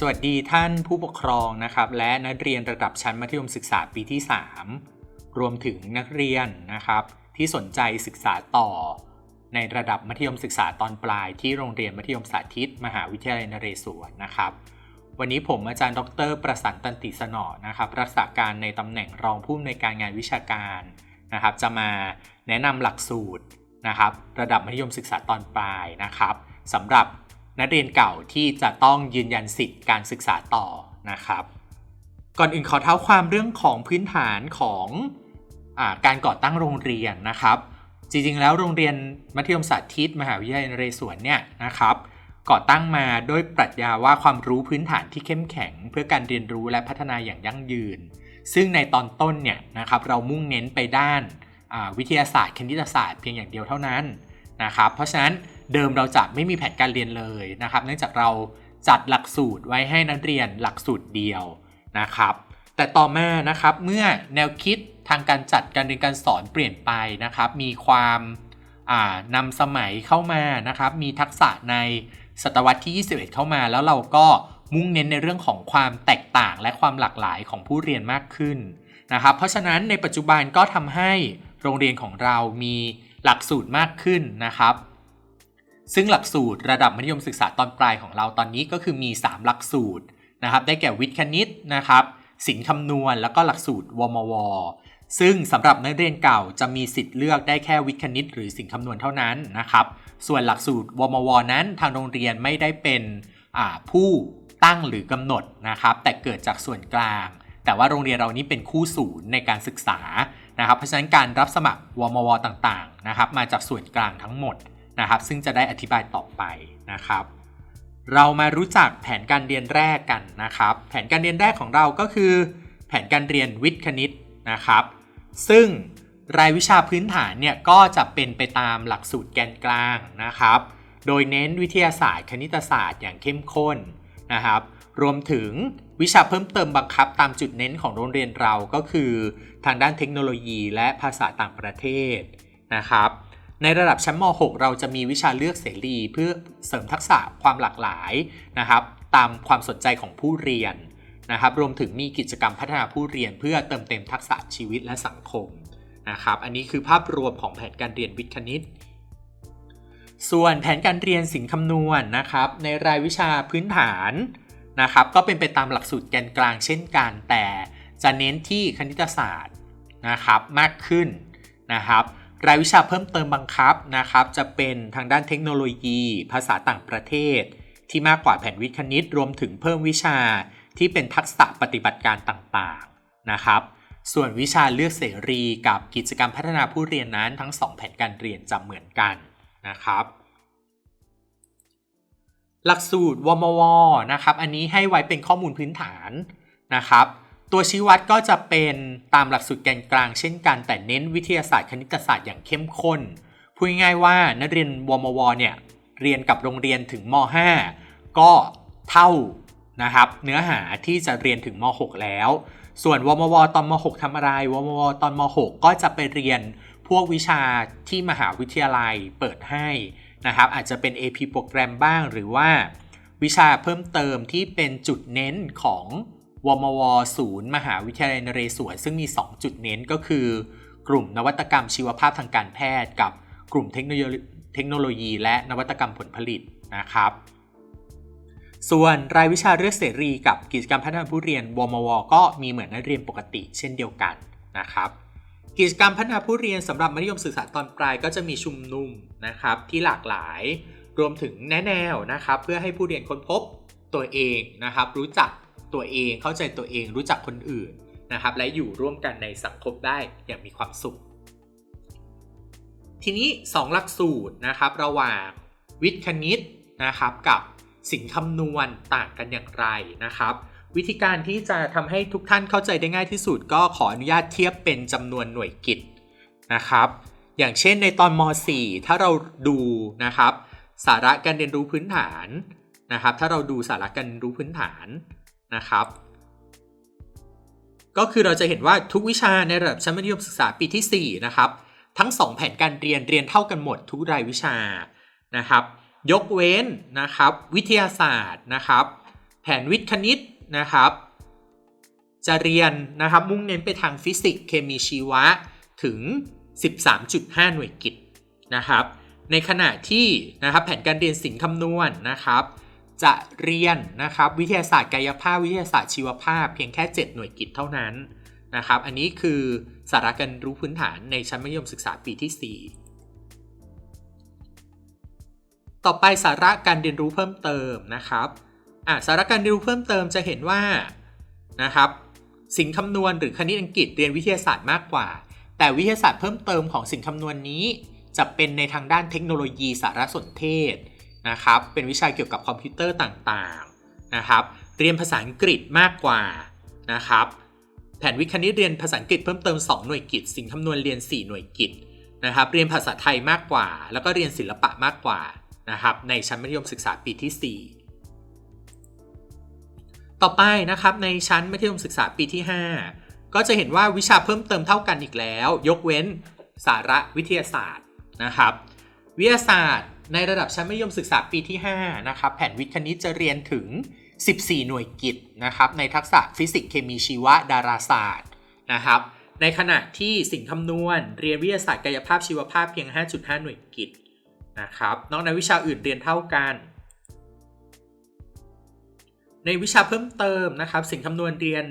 สวัสดีท่านผู้ปกครองนะครับและนักเรียนระดับชั้นมัธยมศึกษาปีที่ 3 รวมถึงนักเรียนนะครับที่สนใจศึกษาต่อ ในระดับมัธยมศึกษาตอนปลายที่โรงเรียนมัธยมสาธิต มหาวิทยาลัยนเรศวรนะครับ วันนี้ผมอาจารย์ดร ประสันตันติสนอนะครับรักษาการในตำแหน่งรองผู้อำนวยการงานวิชาการนะครับ จะมาแนะนำหลักสูตรนะครับ ระดับมัธยมศึกษาตอนปลายนะครับสำหรับ นักเรียนเก่าที่จะต้องยืนยันสิทธิ์การศึกษาต่อนะครับ ก่อนอื่นขอเท้าความเรื่องของพื้นฐานของอการก่อตั้งโรงเรียนนะครับ จริงๆแล้วโรงเรียนมัธยมสาธิต มหาวิทยาลัยนเรศวรเนี่ยนะครับ ก่อตั้งมาด้วยปรัชญาว่าความรู้พื้นฐานที่เข้มแข็ง เพื่อการเรียนรู้และพัฒนาอย่างยั่งยืน ซึ่งในตอนต้นเนี่ยนะครับเรามุ่งเน้นไปด้านวิทยาศาสตร์คณิตศาสตร์เพียงอย่างเดียวเท่านั้นนะครับ เพราะฉะนั้น เดิมเราจะไม่มีแผนการเรียนเลยนะครับ เนื่องจากเราจัดหลักสูตรไว้ให้นักเรียนหลักสูตรเดียวนะครับ แต่ต่อมานะครับเมื่อแนวคิดทางการจัดการเรียนการสอนเปลี่ยนไปนะครับ มีความนำสมัยเข้ามานะครับ มีทักษะในศตวรรษที่ 21 เข้ามา แล้วเราก็มุ่งเน้นในเรื่องของความแตกต่างและความหลากหลายของผู้เรียนมากขึ้นนะครับ เพราะฉะนั้นในปัจจุบันก็ทำให้โรงเรียนของเรามีหลักสูตรมากขึ้นนะครับ ซึ่งหลักสูตรระดับมัธยมศึกษาตอนปลายของเราตอนนี้ก็คือมี 3 หลักสูตรนะครับ ได้แก่วิทย์คณิตนะครับศิลป์คำนวณแล้วก็หลักสูตรวมว ซึ่งสำหรับนักเรียนเก่าจะมีสิทธิ์เลือกได้แค่วิทย์คณิต หรือศิลป์คำนวณเท่านั้นนะครับ ส่วนหลักสูตรวมว นั้นทางโรงเรียนไม่ได้เป็นผู้ตั้งหรือกำหนดนะครับ แต่เกิดจากส่วนกลาง แต่ว่าโรงเรียนเรานี้เป็นคู่ศูนย์ในการศึกษานะครับ เพราะฉะนั้นการรับสมัครวมวต่างๆนะครับ มาจากส่วนกลางทั้งหมด นะครับ ซึ่งจะได้อธิบายต่อไปนะครับ เรามารู้จักแผนการเรียนแรกกันนะครับ แผนการเรียนแรกของเราก็คือ แผนการเรียนวิทย์คณิตนะครับ ซึ่งรายวิชาพื้นฐานเนี่ยก็จะเป็นไปตามหลักสูตรแกนกลางนะครับ โดยเน้นวิทยาศาสตร์ คณิตศาสตร์อย่างเข้มข้นนะครับ รวมถึงวิชาเพิ่มเติมบังคับตามจุดเน้นของโรงเรียนเราก็คือ ทางด้านเทคโนโลยีและภาษาต่างประเทศนะครับ ในระดับชั้นม .6 เราจะมีวิชาเลือกเสรีเพื่อเสริมทักษะความหลากหลายนะครับ ตามความสนใจของผู้เรียนนะครับ รวมถึงมีกิจกรรมพัฒนาผู้เรียน เพื่อเติมเต็มทักษะชีวิตและสังคมนะครับ อันนี้คือภาพรวมของแผนการเรียนวิทย์คณิต ส่วนแผนการเรียนสินคำนวณนนะครับ ในรายวิชาพื้นฐานนะครับ ก็เป็นไปตามหลักสูตรแกนกลางเช่นกัน แต่จะเน้นที่คณิตศาสตร์นะครับมากขึ้นนะครับ รายวิชาเพิ่มเติมบังคับนะครับ จะเป็นทางด้านเทคโนโลยี ภาษาต่างประเทศ ที่มากกว่าแผนวิทย์คณิตรวมถึงเพิ่มวิชาที่เป็นทักษะปฏิบัติการต่างๆนะครับ ส่วนวิชาเลือกเสรีกับกิจกรรมพัฒนาผู้เรียนนั้นทั้ง 2 แผนการเรียนจะเหมือนกันนะครับ หลักสูตรวมวนะครับ อันนี้ให้ไว้เป็นข้อมูลพื้นฐานนะครับ ตัวชี้วัดก็จะเป็นตามหลักสูตรแกนกลางเช่นกันแต่เน้นวิทยาศาสตร์คณิตศาสตร์อย่างเข้มข้นพูดง่ายว่านักเรียนวมวเนี่ยเรียนกับโรงเรียนถึงม .5 ก็เท่านะครับเนื้อหาที่จะเรียนถึงม .6 แล้ว ส่วนวมวตอนม .6 ทำอะไรวมวตอนม .6 ก็จะไปเรียนพวกวิชาที่มหาวิทยาลัยเปิดให้นะครับอาจจะเป็น AP โปรแกรมบ้างหรือว่า วิชาเพิ่มเติมที่เป็นจุดเน้นของ วมวศูนย์มหาวิทยาลัยนเรศวรซึ่งมี 2 จุดเน้นก็คือ กลุ่มนวัตกรรมชีวภาพทางการแพทย์ กับกลุ่มเทคโนโลยี และนวัตกรรมผลผลิตนะครับ ส่วนรายวิชาเลือกเสรีกับกิจกรรมพัฒนาผู้เรียนวมว ก็มีเหมือนนักเรียนปกติเช่นเดียวกันนะครับกิจกรรมพัฒนาผู้เรียนสำหรับมัธยมศึกษาตอนปลายก็จะมีชุมนุมนะครับที่หลากหลายรวมถึงแนแนวนะครับเพื่อให้ผู้เรียนค้นพบตัวเองนะครับรู้จัก ตัวเองเข้าใจตัวเองรู้จักคนอื่นนะครับ และอยู่ร่วมกันในสังคมได้อย่างมีความสุข ทีนี้ 2 หลักสูตรนะครับระหว่างวิทย์คณิตนะครับกับสินคำนวณต่างกันอย่างไรนะครับ วิธีการที่จะทำให้ทุกท่านเข้าใจได้ง่ายที่สุด ก็ขออนุญาตเทียบเป็นจำนวนหน่วยกิจนะครับ อย่างเช่นในตอนม .4 ถ้าเราดูนะครับ สาระการเรียนรู้พื้นฐานนะครับ ถ้าเราดูสาระการเรียนรู้พื้นฐาน นะครับ ก็คือเราจะเห็นว่าทุกวิชาในระดับชั้นมัธยมศึกษาปีที่ 4 นะครับ ทั้ง 2 แผนการเรียนเรียนเท่ากันหมดทุกรายวิชานะครับ ยกเว้นนะครับ วิทยาศาสตร์นะครับ แผนวิทย์คณิตนะครับ จะเรียนนะครับมุ่งเน้นไปทางฟิสิกส์เคมีชีวะถึง 13.5 หน่วยกิตนะครับ ในขณะที่นะครับแผนการเรียนศิลป์คำนวณนะครับ จะเรียนนะครับวิทยาศาสตร์กายภาพวิทยาศาสตร์ชีวภาพ เพียงแค่ 7 หน่วยกิตเท่านั้นนะครับอันนี้คือสาระการรู้พื้นฐานในชั้นมัธยมศึกษาปีที่ 4 ต่อไปสาระการเรียนรู้เพิ่มเติมนะครับอะสาระการเรียนรู้เพิ่มเติมจะเห็นว่านะครับสิ่งคำนวณหรือคณิตอังกฤษเรียนวิทยาศาสตร์มากกว่า แต่วิทยาศาสตร์เพิ่มเติมของสิ่งคำนวณนี้ จะเป็นในทางด้านเทคโนโลยีสารสนเทศ นะครับ เป็นวิชาเกี่ยวกับคอมพิวเตอร์ต่างๆนะครับ เรียนภาษาอังกฤษมากกว่านะครับ แผนวิคณิตเรียนภาษาอังกฤษเพิ่มเติม 2 หน่วยกิตสิ่งคำนวณเรียน 4 หน่วยกิตนะครับ เรียนภาษาไทยมากกว่า แล้วก็เรียนศิลปะมากกว่านะครับ ในชั้นมัธยมศึกษาปีที่ 4ต่อไปนะครับในชั้นมัธยมศึกษาปีที่ 5 ก็จะเห็นว่าวิชาเพิ่มเติมเท่ากันอีกแล้ว ยกเว้นสาระวิทยาศาสตร์นะครับ วิทยาศาสตร์ ในระดับชั้นมัธยมศึกษาปีที่ 5 นะครับ แผนวิทย์คณิตจะเรียนถึง 14 หน่วยกิตนะครับ ในทักษะฟิสิกส์เคมีชีวะ ดาราศาสตร์นะครับ ในขณะที่สิ่งคำนวณ เรียนวิทยาศาสตร์กายภาพชีวภาพเพียง 5.5 หน่วยกิตนะครับ นอกนั้นวิชาอื่นเรียนเท่ากัน ในวิชาเพิ่มเติมนะครับ สิ่งคำนวณเรียน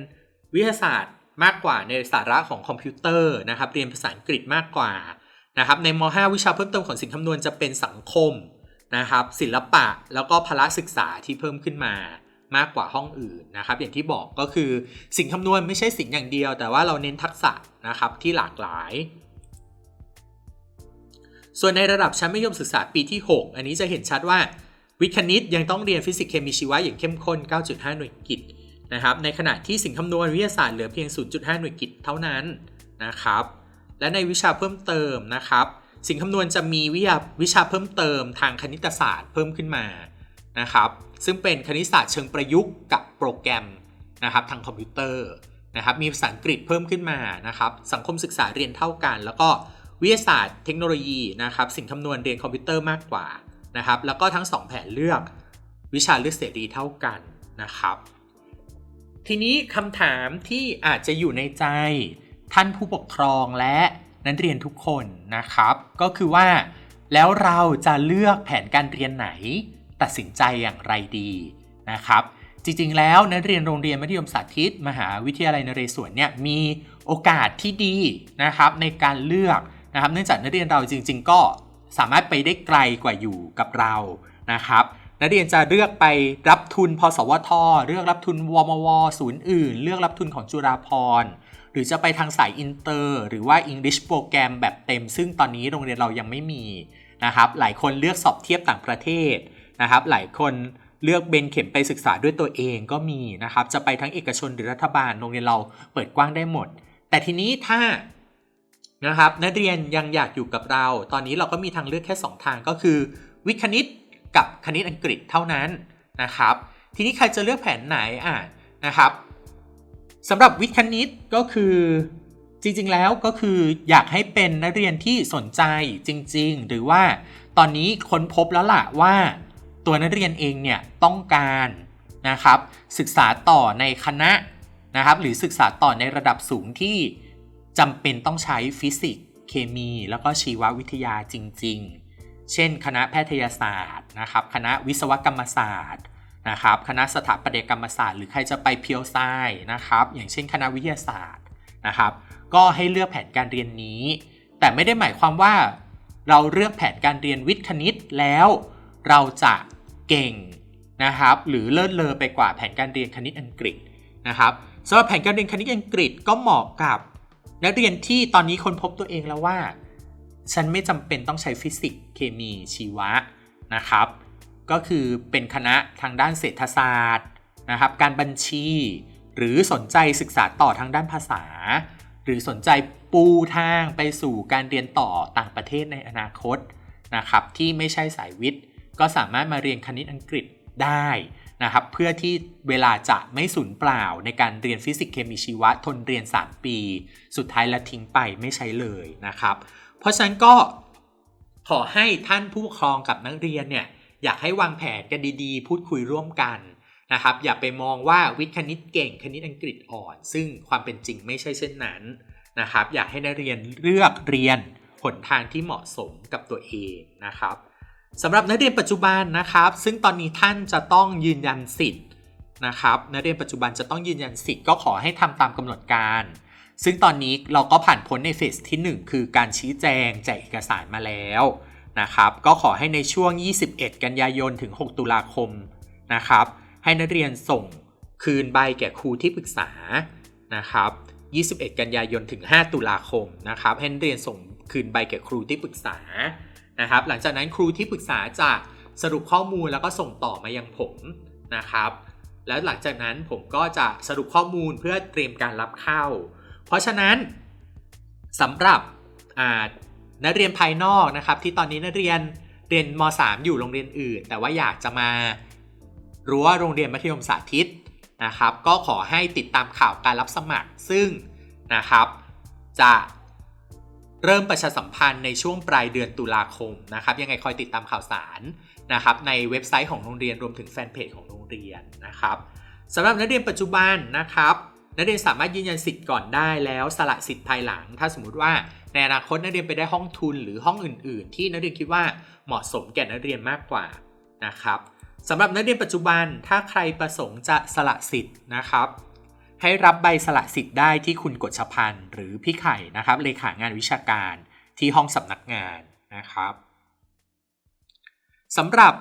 วิทยาศาสตร์มากกว่าในสาระของคอมพิวเตอร์นะครับ เรียนภาษาอังกฤษมากกว่า นะครับในม .5 วิชาเพิ่มเติมของสิ่งคำนวณจะเป็นสังคมนะครับศิลปะแล้วก็พละศึกษาที่เพิ่มขึ้นมามากกว่าห้องอื่นนะครับ อย่างที่บอกก็คือสิ่งคำนวณไม่ใช่สิ่งอย่างเดียว แต่ว่าเราเน้นทักษะนะครับที่หลากหลาย ส่วนในระดับชั้นมัธยมศึกษาปีที่ 6 อันนี้จะเห็นชัดว่า วิทย์คณิตยังต้องเรียนฟิสิกส์เคมีชีวะอย่างเข้มข้น 9.5 หน่วยกิตนะครับในขณะที่สิ่งคำนวณวิทยาศาสตร์เหลือเพียง 0.5 หน่วยกิตเท่านั้นนะครับ และในวิชาเพิ่มเติมนะครับ สิ่งคำนวณจะมีวิชาวิชาเพิ่มเติมทางคณิตศาสตร์เพิ่มขึ้นมานะครับซึ่งเป็นคณิตศาสตร์เชิงประยุกต์กับโปรแกรมนะครับทางคอมพิวเตอร์นะครับมีภาษาอังกฤษเพิ่มขึ้นมานะครับสังคมศึกษาเรียนเท่ากัน แล้วก็วิทยาศาสตร์เทคโนโลยีนะครับสิ่งคำนวณเรียนคอมพิวเตอร์มากกว่านะครับแล้วก็ทั้ง 2 แผนเลือกวิชาเลือกเสรีเท่ากันนะครับ ทีนี้คำถามที่อาจจะอยู่ในใจ ท่านผู้ปกครองและนักเรียนทุกคนนะครับ ก็คือว่า แล้วเราจะเลือกแผนการเรียนไหน ตัดสินใจอย่างไรดีนะครับ จริงๆ แล้วนักเรียนโรงเรียนมัธยมสาธิต มหาวิทยาลัยนเรศวรเนี่ยมีโอกาสที่ดีนะครับในการเลือกนะครับ เนื่องจากนักเรียนเราจริง ๆ ก็สามารถไปได้ไกลกว่าอยู่กับเรานะครับนักเรียนจะเลือกไปรับทุนพสวท เลือกรับทุนวมวศูนย์อื่น เลือกรับทุนของจุฬาภรณ์ หรือจะไปทางสายอินเตอร์หรือว่า English โปรแกรมแบบเต็ม ซึ่งตอนนี้โรงเรียนเรายังไม่มีนะครับหลายคนเลือกสอบเทียบต่างประเทศนะครับหลายคนเลือกเบนเข็มไปศึกษาด้วยตัวเองก็มีนะครับจะไปทั้งเอกชนหรือรัฐบาลโรงเรียนเราเปิดกว้างได้หมด แต่ทีนี้ถ้านะครับนักเรียนยังอยากอยู่กับเรา ตอนนี้เราก็มีทางเลือกแค่ 2 ทางก็คือ วิทย์คณิตกับคณิตอังกฤษเท่านั้นนะครับ ทีนี้ใครจะเลือกแผนไหนอะนะครับ สำหรับวิทย์คณิตก็คือจริงๆแล้วก็คืออยากให้เป็นนักเรียนที่สนใจจริง ๆ หรือว่าตอนนี้ค้นพบแล้วล่ะว่า ตัวนักเรียนเองเนี่ยต้องการนะครับศึกษาต่อในคณะนะครับหรือศึกษาต่อในระดับสูงที่จำเป็นต้องใช้ฟิสิกส์เคมี แล้วก็ชีววิทยาจริง ๆ เช่น คณะแพทยศาสตร์นะครับคณะวิศวกรรมศาสตร์ นะครับคณะสถาปัตยกรรมศาสตร์หรือใครจะไปเพียวไซนะครับ อย่างเช่นคณะวิทยาศาสตร์นะครับ ก็ให้เลือกแผนการเรียนนี้ แต่ไม่ได้หมายความว่า เราเลือกแผนการเรียนวิทย์คณิตแล้ว เราจะเก่งนะครับ หรือเลิศเลอไปกว่าแผนการเรียนคณิตอังกฤษนะครับสำหรับแผนการเรียนคณิตอังกฤษก็เหมาะกับนักเรียนที่ตอนนี้ค้นพบตัวเองแล้วว่า ฉันไม่จำเป็นต้องใช้ฟิสิกส์เคมีชีวะนะครับ ก็คือเป็นคณะทางด้านเศรษฐศาสตร์นะครับ การบัญชี หรือสนใจศึกษาต่อทางด้านภาษา หรือสนใจปูทางไปสู่การเรียนต่อต่างประเทศในอนาคตนะครับ ที่ไม่ใช่สายวิทย์ ก็สามารถมาเรียนคณิตอังกฤษได้นะครับ เพื่อที่เวลาจะไม่สูญเปล่าในการเรียนฟิสิกส์เคมีชีวะทนเรียน 3 ปี สุดท้ายละทิ้งไปไม่ใช้เลยนะครับ เพราะฉะนั้นก็ขอให้ท่านผู้ปกครองกับนักเรียนเนี่ย อยากให้วางแผนกันดีๆ พูดคุยร่วมกันนะครับ อย่าไปมองว่าวิทย์คณิตเก่งคณิตอังกฤษอ่อน ซึ่งความเป็นจริงไม่ใช่เช่นนั้นนะครับ อยากให้นักเรียนเลือกเรียนหนทางที่เหมาะสมกับตัวเองนะครับสำหรับนักเรียนปัจจุบันนะครับ ซึ่งตอนนี้ท่านจะต้องยืนยันสิทธิ์นะครับนักเรียนปัจจุบันจะต้องยืนยันสิทธิ์ก็ขอให้ทำตามกำหนดการ ซึ่งตอนนี้เราก็ผ่านพ้นในเฟสที่ 1 คือการชี้แจงแจกเอกสารมาแล้ว นะครับ ก็ขอให้ในช่วง 21 กันยายนถึง 6 ตุลาคมนะครับ ให้นักเรียนส่งคืนใบแก่ครูที่ปรึกษานะครับ 21 กันยายนถึง 5 ตุลาคมนะครับ ให้นักเรียนส่งคืนใบแก่ครูที่ปรึกษานะครับ หลังจากนั้นครูที่ปรึกษาจะสรุปข้อมูลแล้วก็ส่งต่อมายังผมนะครับ แล้วหลังจากนั้นผมก็จะสรุปข้อมูลเพื่อเตรียมการรับเข้า เพราะฉะนั้นสำหรับ นักเรียนภายนอกนะครับที่ตอนนี้นักเรียนเรียนม .3 อยู่โรงเรียนอื่น แต่ว่าอยากจะมารั้วโรงเรียนมัธยมสาธิตนะครับ ก็ขอให้ติดตามข่าวการรับสมัครซึ่งนะครับ จะเริ่มประชาสัมพันธ์ในช่วงปลายเดือนตุลาคมนะครับ ยังไงคอยติดตามข่าวสารนะครับ ในเว็บไซต์ของโรงเรียนรวมถึงแฟนเพจของโรงเรียนนะครับสำหรับนักเรียนปัจจุบันนะครับนักเรียนสามารถยืนยันสิทธิ์ก่อนได้แล้วสละสิทธิ์ภายหลัง ถ้าสมมุติว่า ในอนาคตนักเรียนไปได้ห้องทุนหรือห้องอื่น ๆ ที่นักเรียนคิดว่าเหมาะสมแก่นักเรียนมากกว่านะครับสำหรับนักเรียนปัจจุบันถ้าใครประสงค์จะสละสิทธิ์นะครับ ให้รับใบสละสิทธิ์ได้ที่คุณกฎชพันธ์หรือพี่ไข่นะครับเลขางานวิชาการที่ห้องสำนักงานนะครับสำหรับ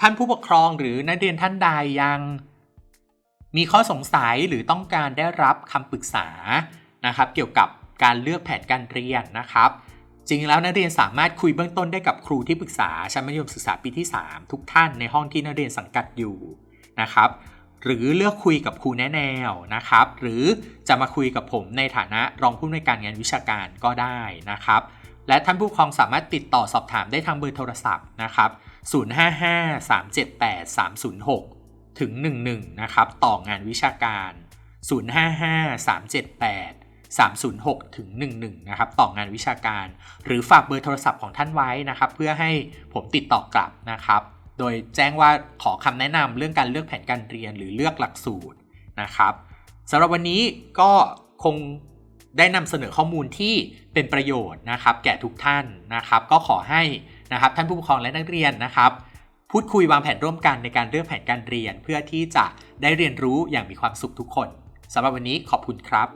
ท่านผู้ปกครองหรือนักเรียนท่านใดยัง มีข้อสงสัยหรือต้องการได้รับคำปรึกษานะครับ เกี่ยวกับ การเลือกแผนการเรียนนะครับ จริงแล้วนักเรียนสามารถคุยเบื้องต้นได้กับครูที่ปรึกษาชั้นมัธยมศึกษาปีที่ 3 ทุกท่านในห้องที่นักเรียนสังกัดอยู่นะครับ หรือเลือกคุยกับครูแนะแนวนะครับ หรือจะมาคุยกับผมในฐานะรองผู้อำนวยการงานวิชาการก็ได้นะครับ และท่านผู้ปกครองสามารถติดต่อสอบถามได้ทางเบอร์โทรศัพท์นะครับ 055-378-306 ถึง 11 นะครับ ต่องานวิชาการ 055-378 306 ถึง 11 นะครับ ต่องานวิชาการ หรือฝากเบอร์โทรศัพท์ของท่านไว้นะครับ เพื่อให้ผมติดต่อกลับนะครับ โดยแจ้งว่าขอคำแนะนำเรื่องการเลือกแผนการเรียนหรือเลือกหลักสูตรนะครับสำหรับวันนี้ก็คงได้นำเสนอข้อมูลที่เป็นประโยชน์นะครับ แก่ทุกท่านนะครับ ก็ขอให้นะครับท่านผู้ปกครองและนักเรียนนะครับ พูดคุยวางแผนร่วมกันในการเลือกแผนการเรียน เพื่อที่จะได้เรียนรู้อย่างมีความสุขทุกคนสำหรับวันนี้ขอบคุณครับ